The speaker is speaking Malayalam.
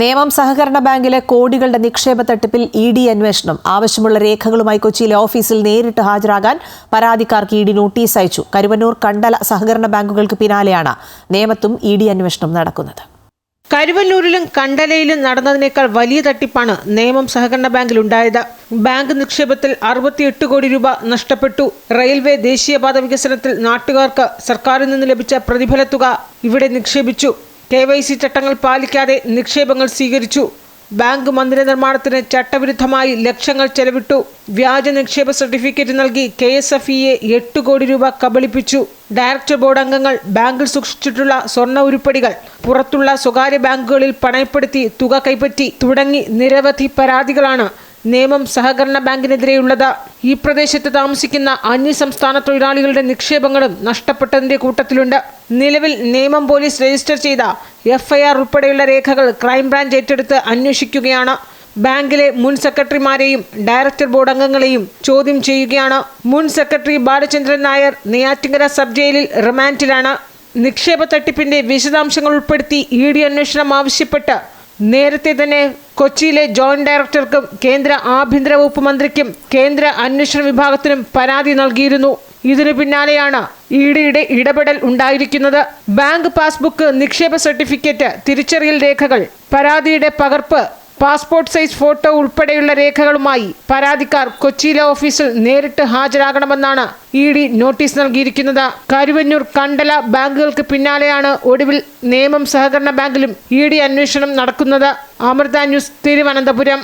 നേമം സഹകരണ ബാങ്കിലെ കോടികളുടെ നിക്ഷേപ തട്ടിപ്പിൽ ഇ ഡി അന്വേഷണം. ആവശ്യമുള്ള രേഖകളുമായി കൊച്ചിയിലെ ഓഫീസിൽ നേരിട്ട് ഹാജരാകാൻ പരാതിക്കാർക്ക് ഇ ഡി നോട്ടീസ് അയച്ചു. കരുവന്നൂർ കണ്ടല സഹകരണ ബാങ്കുകൾക്ക് പിന്നാലെയാണ് നേമത്തും ഇ ഡി അന്വേഷണം നടക്കുന്നത്. കരുവന്നൂരിലും കണ്ടലയിലും നടന്നതിനേക്കാൾ വലിയ തട്ടിപ്പാണ് നേമം സഹകരണ ബാങ്കിൽ ഉണ്ടായത് ബാങ്ക് നിക്ഷേപത്തിൽ അറുപത്തിയെട്ട് കോടി രൂപ നഷ്ടപ്പെട്ടു. റെയിൽവേ ദേശീയപാത വികസനത്തിൽ നാട്ടുകാർക്ക് സർക്കാരിൽ നിന്ന് ലഭിച്ച പ്രതിഫല തുക ഇവിടെ നിക്ഷേപിച്ചു. കെ വൈ സി ചട്ടങ്ങൾ പാലിക്കാതെ നിക്ഷേപങ്ങൾ സ്വീകരിച്ചു. ബാങ്ക് മന്ദിര നിർമ്മാണത്തിന് ചട്ടവിരുദ്ധമായി ലക്ഷങ്ങൾ ചെലവിട്ടു. വ്യാജ നിക്ഷേപ സർട്ടിഫിക്കറ്റ് നൽകി കെ എസ് എഫ് ഇയെ എട്ട് കോടി രൂപ കബളിപ്പിച്ചു. ഡയറക്ടർ ബോർഡ് അംഗങ്ങൾ ബാങ്കിൽ സൂക്ഷിച്ചിട്ടുള്ള സ്വർണ ഉരുപ്പടികൾ പുറത്തുള്ള സ്വകാര്യ ബാങ്കുകളിൽ പണയപ്പെടുത്തി തുക കൈപ്പറ്റി തുടങ്ങി നിരവധി പരാതികളാണ്. നേമം സഹകരണ ബാങ്കിനെതിരെയുള്ളത്. ഈ പ്രദേശത്ത് താമസിക്കുന്ന അന്യസംസ്ഥാന തൊഴിലാളികളുടെ നിക്ഷേപങ്ങളും നഷ്ടപ്പെട്ടതിന്റെ കൂട്ടത്തിലുണ്ട്. നിലവിൽ നിയമം പോലീസ് രജിസ്റ്റർ ചെയ്ത എഫ്ഐആർ ഉൾപ്പെടെയുള്ള രേഖകൾ ക്രൈംബ്രാഞ്ച് ഏറ്റെടുത്ത് അന്വേഷിക്കുകയാണ്. ബാങ്കിലെ മുൻ സെക്രട്ടറിമാരെയും ഡയറക്ടർ ബോർഡ് അംഗങ്ങളെയും ചോദ്യം ചെയ്യുകയാണ്. മുൻ സെക്രട്ടറി ബാലചന്ദ്രൻ നായർ നെയ്യാറ്റിങ്കര സബ് ജയിലിൽ റിമാൻഡിലാണ്. നിക്ഷേപ തട്ടിപ്പിന്റെ വിശദാംശങ്ങൾ ഉൾപ്പെടുത്തി ഇ ഡി അന്വേഷണം ആവശ്യപ്പെട്ട് നേരത്തെ തന്നെ കൊച്ചിയിലെ ജോയിന്റ് ഡയറക്ടർക്കും കേന്ദ്ര ആഭ്യന്തര വകുപ്പ് മന്ത്രിക്കും കേന്ദ്ര അന്വേഷണ വിഭാഗത്തിനും പരാതി നൽകിയിരുന്നു. ഇതിനു പിന്നാലെയാണ് ഇ ഡിയുടെ ഇടപെടൽ ഉണ്ടായിരിക്കുന്നത്. ബാങ്ക് പാസ്ബുക്ക് നിക്ഷേപ സർട്ടിഫിക്കറ്റ് തിരിച്ചറിയൽ രേഖകൾ പരാതിയുടെ പകർപ്പ് പാസ്പോർട്ട് സൈസ് ഫോട്ടോ ഉൾപ്പെടെയുള്ള രേഖകളുമായി പരാതിക്കാർ കൊച്ചിയിലെ ഓഫീസിൽ നേരിട്ട് ഹാജരാകണമെന്നാണ് ഇ ഡി നോട്ടീസ് നൽകിയിരിക്കുന്നത്. കരുവന്നൂർ കണ്ടല ബാങ്കുകൾക്ക് പിന്നാലെയാണ് ഒടുവിൽ നിയമം സഹകരണ ബാങ്കിലും ഇ ഡി അന്വേഷണം നടക്കുന്നത്. അമൃത ന്യൂസ് തിരുവനന്തപുരം.